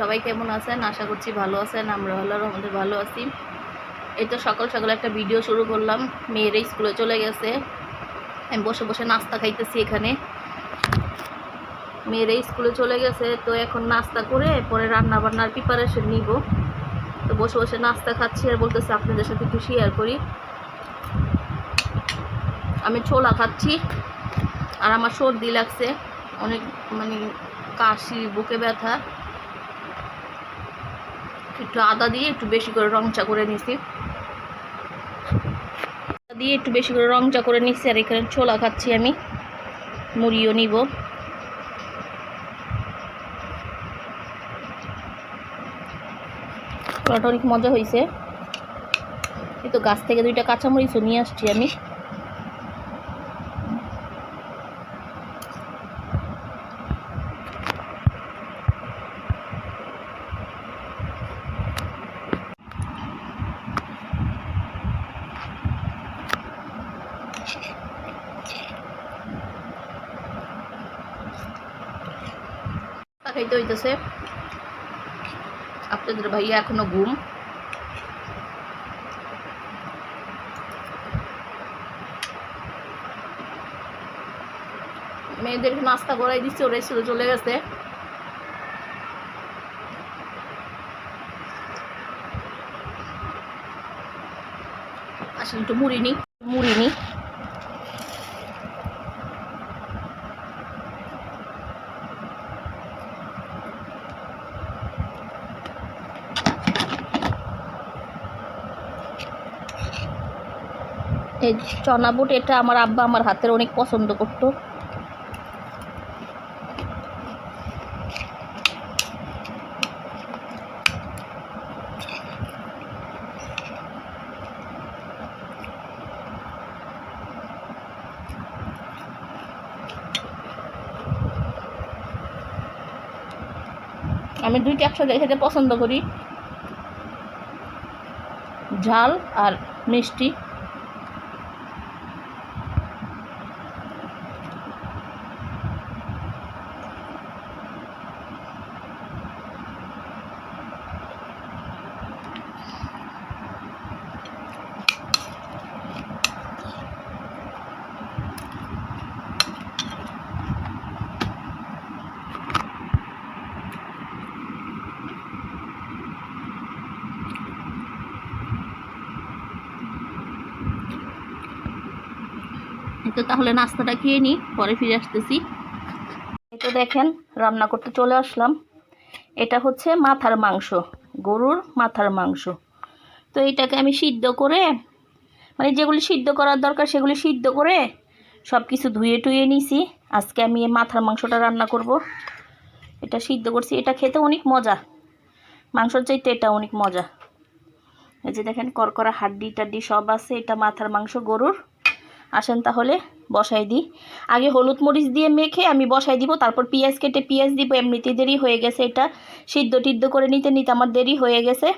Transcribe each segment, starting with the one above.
সবাই কেমন আছেন? আশা করছি ভালো আছেন, আমরা ভালো আমাদের ভালো আছি। এই তো সকাল সকাল একটা ভিডিও শুরু করলাম। মেয়েরা স্কুলে চলে গেছে। আমি বসে বসে নাস্তা খাইতেছি এখানে। মেয়েরা স্কুলে চলে গেছে, তো এখন নাস্তা করে পরে রান্না বান্নার প্রিপারেশন নিব। তো বসে বসে নাস্তা খাচ্ছি আর বলতেছি আপনাদের সাথে একটু শেয়ার করি। আমি ছোলা খাচ্ছি আর আমার সর্দি লাগছে। অনেক মানে কাশি, বুকে ব্যথা। একটু আদা দিয়ে একটু বেশি করে রং চা করে নিছি। আদা দিয়ে একটু বেশি করে রং চা করে নিচ্ছি আর এখানে ছোলা খাচ্ছি আমি। মুড়িও নিব। অনেক মজা হয়েছে এই তো গাছ থেকে দুইটা কাঁচামরিচও নিয়ে আসছি আমি। খাইতে হইতেছে। আপনাদের ভাইয়া এখনও ঘুম। মেয়েদেরকে নাস্তা করাই দিচ্ছে ওরা স্কুলে চলে গেছে। আসলে একটু মুড়ি নি মুড়ি নি। এই চনা বুট এটা আমার আব্বা আমার হাতের অনেক পছন্দ করতো। আমি দুইটা একসাথে খেতে পছন্দ করি। ঝাল আর মিষ্টি। তো তাহলে নাস্তাটা খেয়ে নিই পরে ফিরে আসতেছি। তো দেখেন, রান্না করতে চলে আসলাম। এটা হচ্ছে মাথার মাংস, গরুর মাথার মাংস। তো এটাকে আমি সিদ্ধ করে মানে যেগুলি সিদ্ধ করার দরকার সেগুলি সিদ্ধ করে সব কিছু ধুয়ে টুয়ে নিছি। আজকে আমি এই মাথার মাংসটা রান্না করব। এটা সিদ্ধ করছি, এটা খেতে অনেক মজা। মাংসর চাইতে এটা অনেক মজা। এই যে দেখেন, করকরা হাড্ডি টাড্ডি সব আছে, এটা মাথার মাংস, গরুর আসেন তাহলে, বসাই দিই। আগে হলুদ মরিচ দিয়ে মেখে আমি বসাই দিব, তারপর পেঁয়াজ কেটে পেঁয়াজ দিব, এমনিতে দেরি হয়ে গেছে এটা। সিদ্ধ টিদ্ধ করে নিতে নিতে আমার দেরি হয়ে গেছে।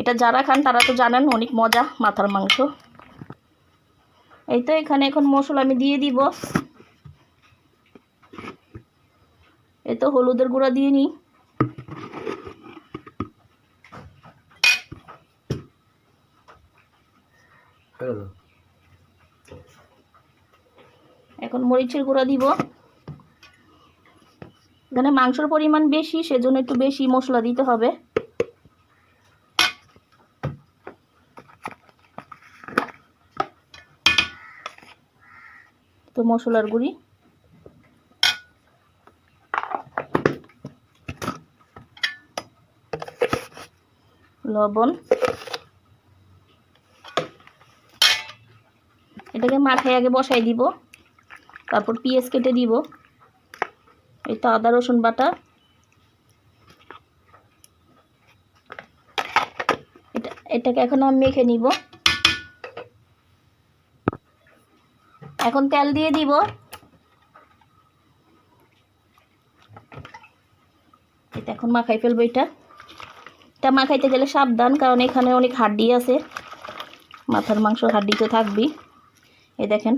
এটা যারা খান তারা তো জানেন, অনেক মজা মাথার মাংস। এই তো এখানে এখন মশলা আমি দিয়ে দিব। এই তো হলুদের গুঁড়া দিয়ে নিই। এখন মরিচের গুঁড়া দিব। এখানে মাংসর পরিমাণ বেশি, সেজন্য একটু বেশি মশলা দিতে হবে। তো মশলার গুঁড়ি। লবণ। এটাকে মাথায় আগে বসাই দিব। তারপর পেঁয়াজ কেটে দিব। এই তো আদা, রসুন বাটা। এটা, এটাকে এখন আমি মেখে নিব। এখন তেল দিয়ে দিব। এটা এখন মাখাই ফেলব এটা। এটা মাখাইতে গেলে সাবধান, কারণ এখানে অনেক হাড্ডি আছে। মাথার মাংস হাড্ডি তো থাকবেই। এই দেখেন।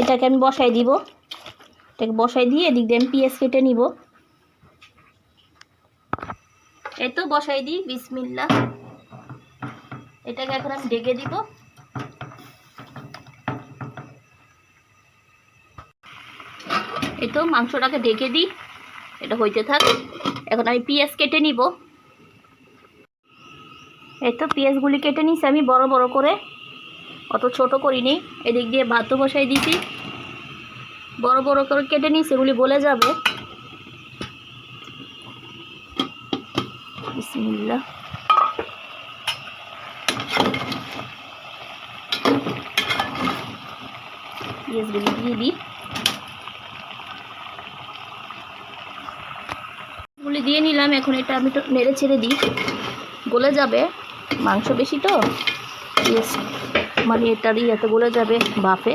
এটাকে আমি বসাই দিব। এটাকে বসাই দিয়ে এদিক দিয়ে আমি পেঁয়াজ কেটে নিব। এই তো বসাই দিই বিসমিল্লা এটাকে এখন আমি ডেকে দিব। এই তো মাংসটাকে ডেকে দিই। এটা হইতে থাক। এখন আমি পেঁয়াজ কেটে নিব। এই তো পেঁয়াজগুলি কেটে নিছি আমি বড় বড় করে। অত ছোট করিনি। এদিক দিয়ে ভাতও বসাই দিছি বড় বড় করে কেটে নিই সেগুলি গলে যাবে। বিসমিল্লাহ। পেঁয়াজগুলি দিয়ে দিই। গুলি দিয়ে নিলাম, এখন এটা আমি তো নেড়ে ছেড়ে দিই। গলে যাবে। মাংস বেশি তো? পেঁয়াজ মানে এটা দিয়ে এত গলে যাবে বাফে।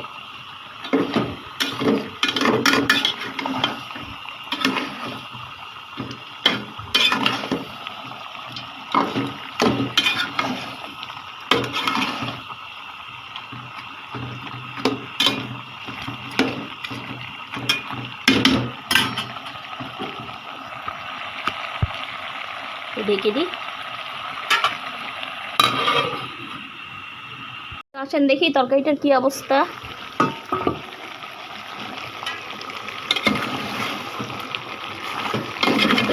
ঢেকে দিই। আসেন দেখি তরকারিটার কি অবস্থা।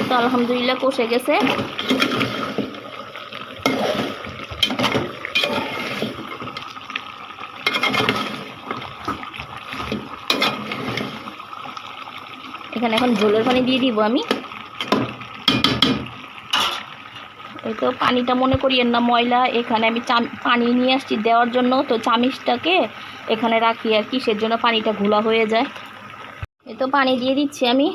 তো আলহামদুলিল্লাহ কষে গেছে। এখানে এখন ঝোলের পানি দিয়ে দিব আমি। এই তো পানিটা মনে করিয়েন না, ময়লা এখানে আমি পানি নিয়ে আসছি দেওয়ার জন্য, তো চামিচটাকে এখানে রাখি আর কি, সেজন্য পানিটা ঘোলা হয়ে যায়। এই তো পানি দিয়ে দিচ্ছি আমি।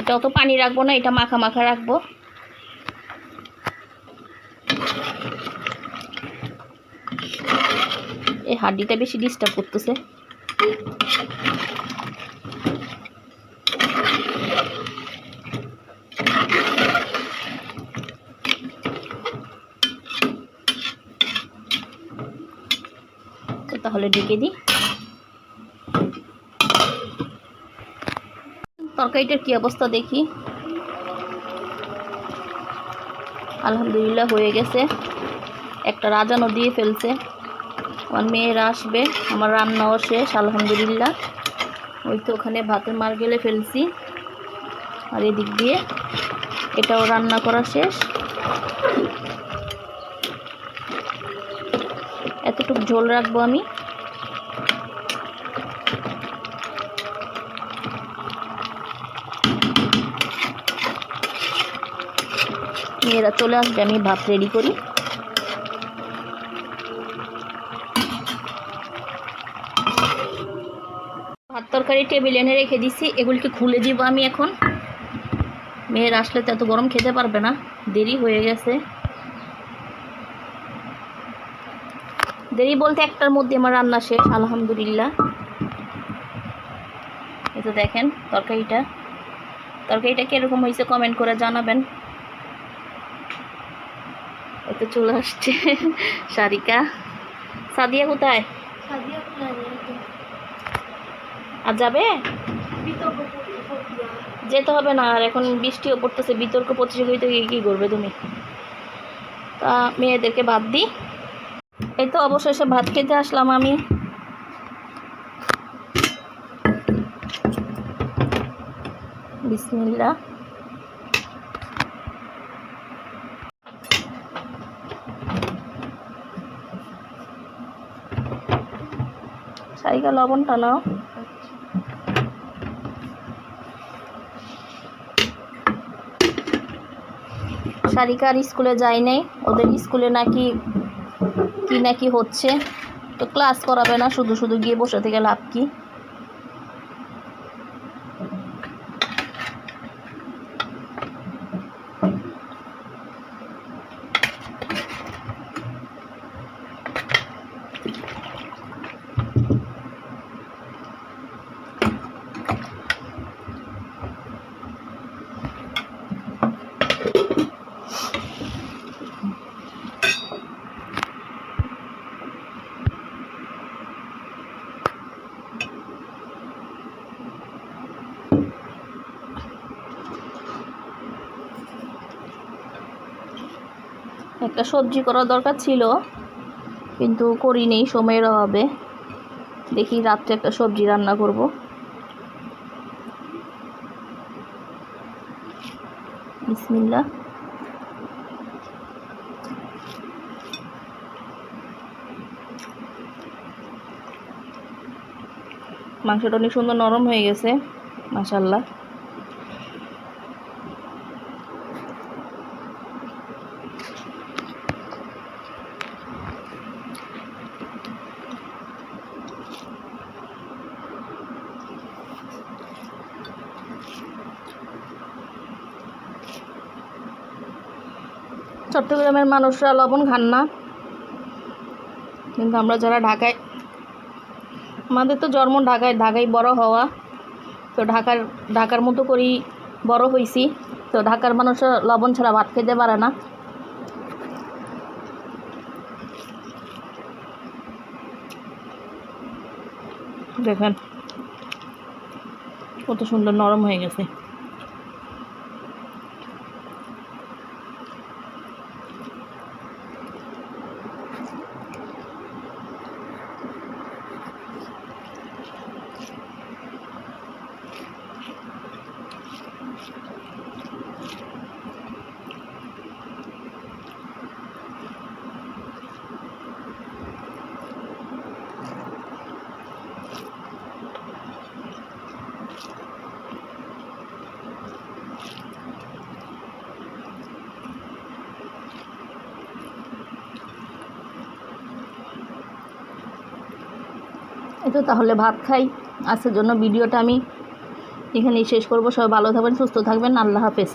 এটা অত পানি রাখব না, এটা মাখা মাখা রাখব। এই হাড্ডিটা বেশি ডিস্টার্ব করতেছে। তো তাহলে ঢেকে দিই। তরকারিটার কি অবস্থা দেখি। আলহামদুলিল্লাহ হয়ে গেছে। একটা রাজানো দিয়ে ফেলছে। আমার মেয়েরা আসবে, আমার রান্নাও শেষ, আলহামদুলিল্লাহ। ওই তো ওখানে ভাতের মার গেলে ফেলছি। আর এদিক দিয়ে এটাও রান্না করা শেষ। এতটুকু ঝোল রাখব আমি। মেয়েরা চলে আসবে, আমি ভাত রেডি করি। ভাত তরকারি টেবিল এনে রেখে দিছি, এগুলিকে খুলে দিব আমি এখন। মেয়ের আসলে তো এত গরম খেতে পারবে না, দেরি হয়ে গেছে। দেরি বলতে একটার মধ্যে আমার রান্না শেষ আলহামদুলিল্লাহ। এই তো দেখেন তরকারিটা। তরকারিটা কীরকম হয়েছে কমেন্ট করে জানাবেন। এই তো চলে আসছে সারিকা সাদিয়া কোথায়? আর যাবে? যেতে হবে না আর এখন বৃষ্টিও পড়তেছে বিতর্ক প্রতিযোগিতা কী করবে তুমি? তা মেয়েদেরকে বাদ দিই। এই তো অবশেষে ভাত খেতে আসলাম আমি। বিসমিল্লা সারিকা লবণটা নাও সারিকা আর স্কুলে যায় নাই, ওদের স্কুলে নাকি কি নাকি হচ্ছে? তো ক্লাস করাবে না শুধু শুধু গিয়ে বসে থেকে লাভ কি? একটা সবজি করার দরকার ছিল, কিন্তু করিনি, সময়ের অভাবে। দেখি রাত্রে একটা সবজি রান্না করব। বিসমিল্লা মাংসটা অনেক সুন্দর নরম হয়ে গেছে মাশাল্লাহ চট্টগ্রামের মানুষরা লবণ খান না। কিন্তু আমরা যারা ঢাকায় আমাদের তো জন্ম ঢাকায় ঢাকায় বড় হওয়া। তো ঢাকার ঢাকার মতো করেই বড় হয়েছি তো ঢাকার মানুষরা লবণ ছাড়া ভাত খেতে পারে না। দেখেন, কত সুন্দর নরম হয়ে গেছে। তো তাহলে ভাত খাই। আজকের জন্য ভিডিওটা আমি এখানেই শেষ করব। সবাই ভালো থাকবেন, সুস্থ থাকবেন। আল্লাহ হাফেজ।